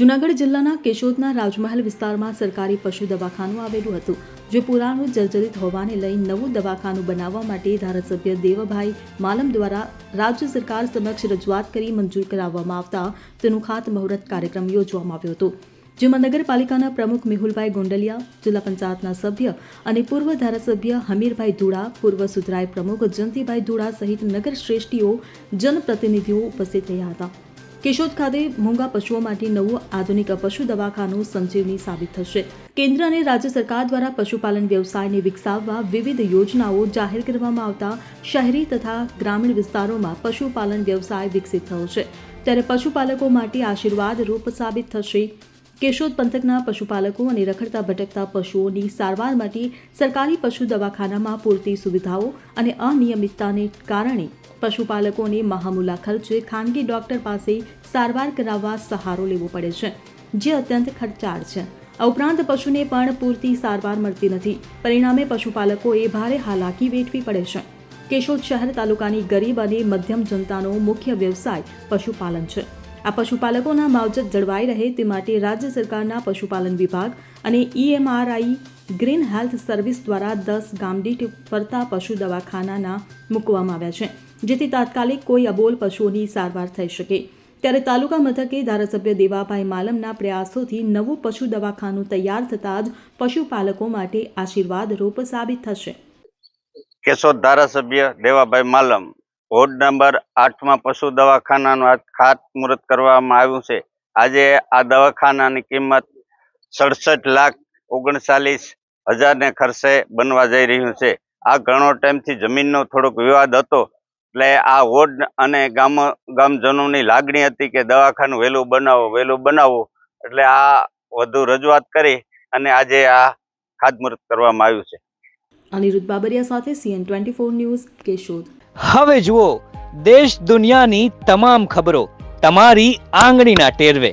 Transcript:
જૂનાગઢ જિલ્લાના કેશોદના રાજમહેલ વિસ્તારમાં સરકારી પશુ દવાખાનું આવેલું હતું, જે પુરાણું જર્જરિત હોવાને લઈ નવું દવાખાનું બનાવવા માટે ધારાસભ્ય દેવભાઈ માલમ દ્વારા રાજ્ય સરકાર સમક્ષ રજૂઆત કરી મંજૂર કરાવવામાં આવતા તેનું ખાતમુહૂર્ત કાર્યક્રમ યોજવામાં આવ્યો હતો, જેમાં નગરપાલિકાના પ્રમુખ મેહુલભાઈ ગોંડલિયા, જિલ્લા પંચાયતના સભ્ય અને પૂર્વ ધારાસભ્ય હમીરભાઈ ધુડા, પૂર્વ સુધરાઈ પ્રમુખ જયંતિભાઈ ધુડા સહિત નગર શ્રેષ્ઠીઓ જનપ્રતિનિધિઓ ઉપસ્થિત રહ્યા હતા. કેશોદ ખાતે મૂંગા પશુઓ માટે નવું આધુનિક પશુ દવાખાનું સંજીવની સાબિત થશે. કેન્દ્ર અને રાજ્ય સરકાર દ્વારા પશુપાલન વ્યવસાયને વિકસાવવા વિવિધ યોજનાઓ જાહેર કરવામાં આવતા શહેરી તથા ગ્રામીણ વિસ્તારોમાં પશુપાલન વ્યવસાય વિકસિત થયો છે. ત્યારે પશુપાલકો માટે આશીર્વાદ રૂપ સાબિત થશે. કેશોદ પંથકના પશુપાલકો અને રખડતા ભટકતા પશુઓની સારવાર માટે સરકારી પશુ દવાખાનામાં પૂરતી સુવિધાઓ અને અનિયમિતતાને કારણે પશુપાલકોને મહામુલા ખર્ચે ખાનગી ડોક્ટર પાસે સારવાર કરાવવા સહારો લેવો પડે છે, જે અત્યંત ખર્ચાળ છે. આ ઉપરાંત પશુને પણ પૂરતી સારવાર મળતી નથી. પરિણામે પશુપાલકોએ ભારે હાલાકી વેઠવી પડે છે. કેશોદ શહેર તાલુકાની ગરીબ અને મધ્યમ જનતાનો મુખ્ય વ્યવસાય પશુપાલન છે. આ પશુપાલકોના માવજત જળવાઈ રહે તે માટે રાજ્ય સરકારના પશુપાલન વિભાગ અને ઈએમઆરઆઈ ગ્રીન હેલ્થ સર્વિસ દ્વારા દસ ગામદીઠ ફરતા પશુ દવાખાનાના મૂકવામાં આવ્યા છે, જેથી તાત્કાલિક કોઈ અબોલ પશુઓની સારવાર થઈ શકે. ત્યારે તાલુકા મથકે ધારાસભ્ય દેવાભાઈ માલમના પ્રયાસોથી નવું પશુ દવાખાનું તૈયાર થતાં જ પશુપાલકો માટે આશીર્વાદરૂપ સાબિત થશે. કેશોદ ધારાસભ્ય દેવાભાઈ માલમ વોર્ડ નંબર આઠમાં પશુ દવાખાનાનું આજ ખાતમુહૂર્ત કરવામાં આવ્યું છે. આજે આ દવાખાનાની કિંમત સડસઠ લાખ ઓગણચાલીસ હજારને ખર્ચે બનવા જઈ રહ્યું છે. આ ઘણો ટાઈમથી જમીનનો થોડોક વિવાદ હતો. એટલે આ વોર્ડ અને ગામ ગામજનોની લાગણી હતી કે દવાખાનું વહેલું બનાવો વહેલું બનાવો. એટલે આ વધુ રજૂઆત કરી અને આજે આ ખાતમુહૂર્ત કરવામાં આવ્યું છે. અનિરુદ્ધ બાબરિયા સાથે C N twenty four news Keshod. હવે જુઓ દેશ દુનિયાની તમામ ખબરો તમારી આંગળીના ટેરવે.